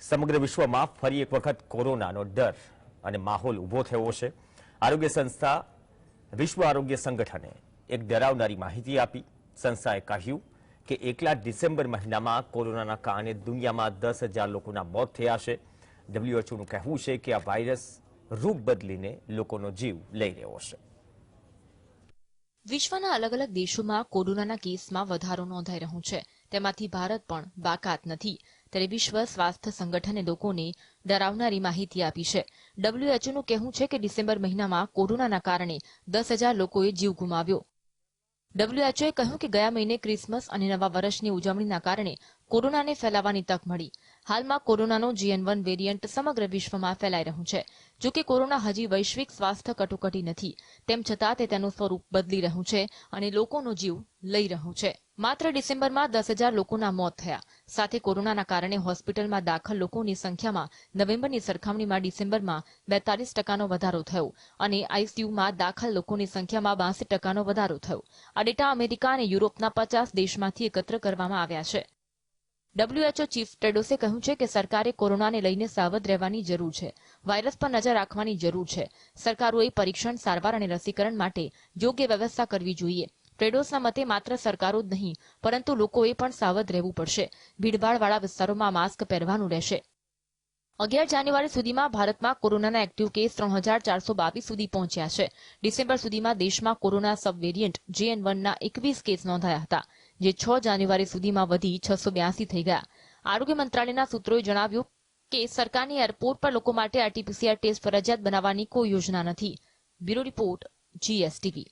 સમગ્ર વિશ્વમાં ફરી એક વખત કોરોનાનો ડર અને માહોલ ઊભો થયો છે. આરોગ્ય સંસ્થા, વિશ્વ આરોગ્ય સંગઠને એક ડરાવનારી માહિતી આપી. સંસ્થાએ કહ્યું કે એકલા ડિસેમ્બર મહિનામાં કોરોનાના કારણે દુનિયામાં દસ હજાર લોકોના મોત થયા છે. ડબ્લ્યુએચઓનું કહેવું છે કે આ વાયરસ રૂપ બદલીને લોકોનો જીવ લઈ રહ્યો છે. વિશ્વના અલગ અલગ દેશોમાં કોરોનાના કેસમાં વધારો નોંધાઈ રહ્યો છે. તેમાંથી ભારત પણ બાકાત નથી. ત્યારે વિશ્વ સ્વાસ્થ્ય સંગઠને લોકોને ડરાવનારી માહિતી આપી છે. ડબ્લ્યુએચઓનું કહેવું છે કે ડિસેમ્બર મહિનામાં કોરોનાના કારણે દસ હજાર લોકોએ જીવ ગુમાવ્યો. ડબ્લ્યુએચઓએ કહ્યું કે ગયા મહિને ક્રિસમસ અને નવા વર્ષની ઉજવણીના કારણે કોરોનાને ફેલાવાની તક મળી. હાલમાં કોરોનાનો જીએન વન વેરિયન્ટ સમગ્ર વિશ્વમાં ફેલાઈ રહ્યું છે. જો કે કોરોના હજી વૈશ્વિક સ્વાસ્થ્ય કટોકટી નથી. તેમ છતાં તે તેનું સ્વરૂપ બદલી રહ્યું છે અને લોકોનો જીવ લઈ રહ્યું છે. માત્ર ડિસેમ્બરમાં દસ હજાર લોકોના મોત થયા. સાથે કોરોનાના કારણે હોસ્પિટલમાં દાખલ લોકોની સંખ્યામાં નવેમ્બરની સરખામણીમાં ડિસેમ્બરમાં બેતાલીસ ટકાનો વધારો થયો અને આઈસીયુમાં દાખલ લોકોની સંખ્યામાં બાસઠ ટકાનો વધારો થયો. આ ડેટા અમેરિકા અને યુરોપના પચાસ દેશમાંથી એકત્ર કરવામાં આવ્યા છે. ડબ્લ્યુએચઓ ચીફ ટેડોસે કહ્યું છે કે સરકારે કોરોનાને લઈને સાવધ રહેવાની જરૂર છે. વાયરસ પર નજર રાખવાની જરૂર છે. સરકારોએ પરીક્ષણ સારવાર અને રસીકરણ માટે યોગ્ય વ્યવસ્થા કરવી જોઈએ. ટ્રેડોસના મતે માત્ર સરકારો જ નહીં, પરંતુ લોકોએ પણ સાવધ રહેવું પડશે. ભીડભાડવાળા વિસ્તારોમાં માસ્ક પહેરવાનું રહેશે. અગિયાર જાન્યુઆરી સુધીમાં ભારતમાં કોરોનાના એક્ટિવ કેસ ત્રણ હજાર ચારસો બાવીસ સુધી પહોંચ્યા છે. ડિસેમ્બર સુધીમાં દેશમાં કોરોના સબ વેરિયન્ટ જેએન વનના એકવીસ કેસ નોંધાયા હતા, જે છ જાન્યુઆરી સુધીમાં વધી છસો બ્યાસી થઈ ગયા. આરોગ્ય મંત્રાલયના સૂત્રોએ જણાવ્યું કે સરકારની એરપોર્ટ પર લોકો માટે આરટીપીસીઆર ટેસ્ટ ફરજિયાત બનાવવાની કોઈ યોજના નથી. Bureau report, GSTV.